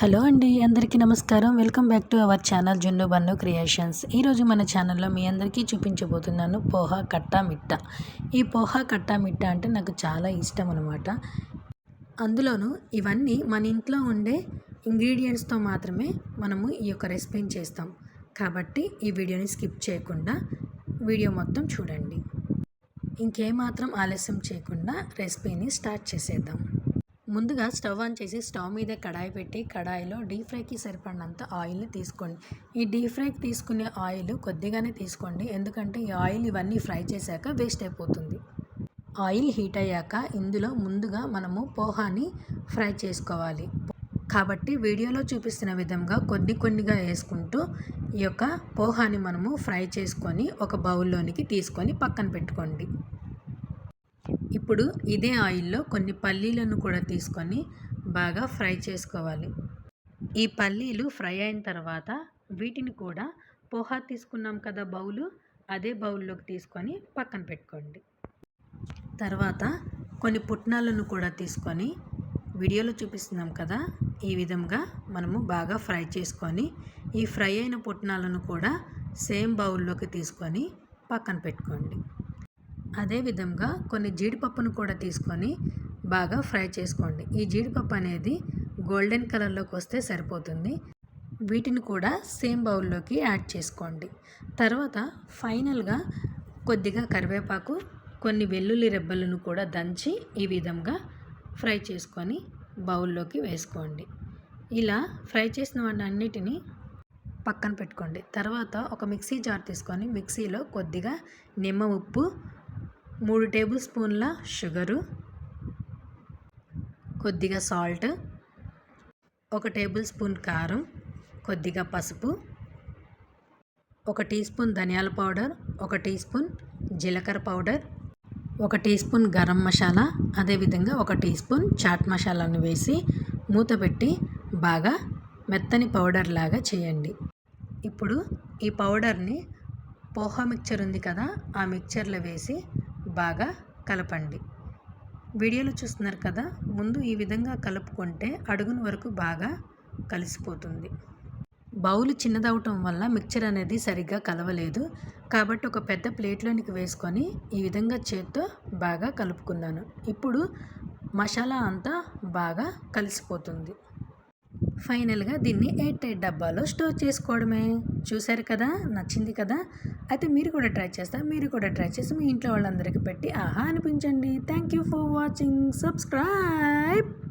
Hello అండి అందరికీ నమస్కారం. Welcome back to our channel Junnu Bannu creations. ఈరోజు మన ఛానల్లో మీ అందరికీ చూపించబోతున్నాను పోహా కట్టా మిట్ట. ఈ పోహా కట్టా మిట్ట అంటే నాకు చాలా ఇష్టం అనమాట అందులోనూ ఇవన్నీ మన ఇంట్లో ఉండే ఇంగ్రీడియంట్స్తో మాత్రమే మనము ఈ యొక్క రెసిపీని చేస్తాం. కాబట్టి ఈ వీడియోని స్కిప్ చేయకుండా వీడియో మొత్తం చూడండి. ఇంకేమాత్రం ఆలస్యం చేయకుండా రెసిపీని స్టార్ట్ చేసేద్దాం. ముందుగా స్టవ్ ఆన్ చేసి స్టవ్ మీద కడాయి పెట్టి కడాయిలో డీప్ ఫ్రైకి సరిపడినంత ఆయిల్ని తీసుకోండి. ఈ డీప్ ఫ్రైకి తీసుకునే ఆయిల్ కొద్దిగానే తీసుకోండి. ఎందుకంటే ఈ ఆయిల్ ఇవన్నీ ఫ్రై చేశాక వేస్ట్ అయిపోతుంది. ఆయిల్ హీట్ అయ్యాక ఇందులో ముందుగా మనము పోహాని ఫ్రై చేసుకోవాలి. కాబట్టి వీడియోలో చూపిస్తున్న విధంగా కొద్ది కొన్నిగా వేసుకుంటూ ఈ యొక్క పోహాని మనము ఫ్రై చేసుకొని ఒక బౌల్లోనికి తీసుకొని పక్కన పెట్టుకోండి. ఇప్పుడు ఇదే ఆయిల్లో కొన్ని పల్లీలను కూడా తీసుకొని బాగా ఫ్రై చేసుకోవాలి. ఈ పల్లీలు ఫ్రై అయిన తర్వాత వీటిని కూడా పోహా తీసుకున్నాం కదా బౌలు అదే బౌల్లోకి తీసుకొని పక్కన పెట్టుకోండి. తర్వాత కొన్ని పుట్నాలను కూడా తీసుకొని వీడియోలో చూపిస్తున్నాం కదా ఈ విధంగా మనము బాగా ఫ్రై చేసుకొని ఈ ఫ్రై అయిన పుట్నాలను కూడా సేమ్ బౌల్లోకి తీసుకొని పక్కన పెట్టుకోండి. అదేవిధంగా కొన్ని జీడిపప్పును కూడా తీసుకొని బాగా ఫ్రై చేసుకోండి. ఈ జీడిపప్పు అనేది గోల్డెన్ కలర్లోకి వస్తే సరిపోతుంది. వీటిని కూడా సేమ్ బౌల్లోకి యాడ్ చేసుకోండి. తర్వాత ఫైనల్గా కొద్దిగా కరివేపాకు కొన్ని వెల్లుల్లి రెబ్బలను కూడా దంచి ఈ విధంగా ఫ్రై చేసుకొని బౌల్లోకి వేసుకోండి. ఇలా ఫ్రై చేసిన వాటి అన్నిటినీ పక్కన పెట్టుకోండి. తర్వాత ఒక మిక్సీ జార్ తీసుకొని మిక్సీలో కొద్దిగా నిమ్మ ఉప్పు మూడు టేబుల్ స్పూన్ల షుగరు కొద్దిగా సాల్ట్ ఒక టేబుల్ స్పూన్ కారం కొద్దిగా పసుపు ఒక టీ స్పూన్ ధనియాల పౌడర్ ఒక టీ స్పూన్ జీలకర్ర పౌడర్ ఒక టీ స్పూన్ గరం మసాలా అదేవిధంగా ఒక టీ స్పూన్ చాట్ మసాలాను వేసి మూత పెట్టి బాగా మెత్తని పౌడర్ లాగా చేయండి. ఇప్పుడు ఈ పౌడర్ని పోహా మిక్చర్ ఉంది కదా ఆ మిక్చర్లో వేసి బాగా కలపండి. వీడియోలో చూస్తున్నారు కదా ముందు ఈ విధంగా కలుపుకుంటే అడుగున వరకు బాగా కలిసిపోతుంది. బౌల్ చిన్నదవటం వల్ల మిక్చర్ అనేది సరిగ్గా కలవలేదు. కాబట్టి ఒక పెద్ద ప్లేట్లోనికి వేసుకొని ఈ విధంగా చేత్తో బాగా కలుపుకున్నాను. ఇప్పుడు మసాలా అంతా బాగా కలిసిపోతుంది. ఫైనల్గా దీన్ని ఎయిట్ ఎయిట్ డబ్బాలో స్టోర్ చేసుకోవడమే. చూశారు కదా? నచ్చింది కదా? అయితే మీరు కూడా ట్రై చేస్తా మీరు కూడా ట్రై చేసి మీ ఇంట్లో వాళ్ళందరికీ పెట్టి ఆహా అనిపించండి. Thank you for watching. Subscribe!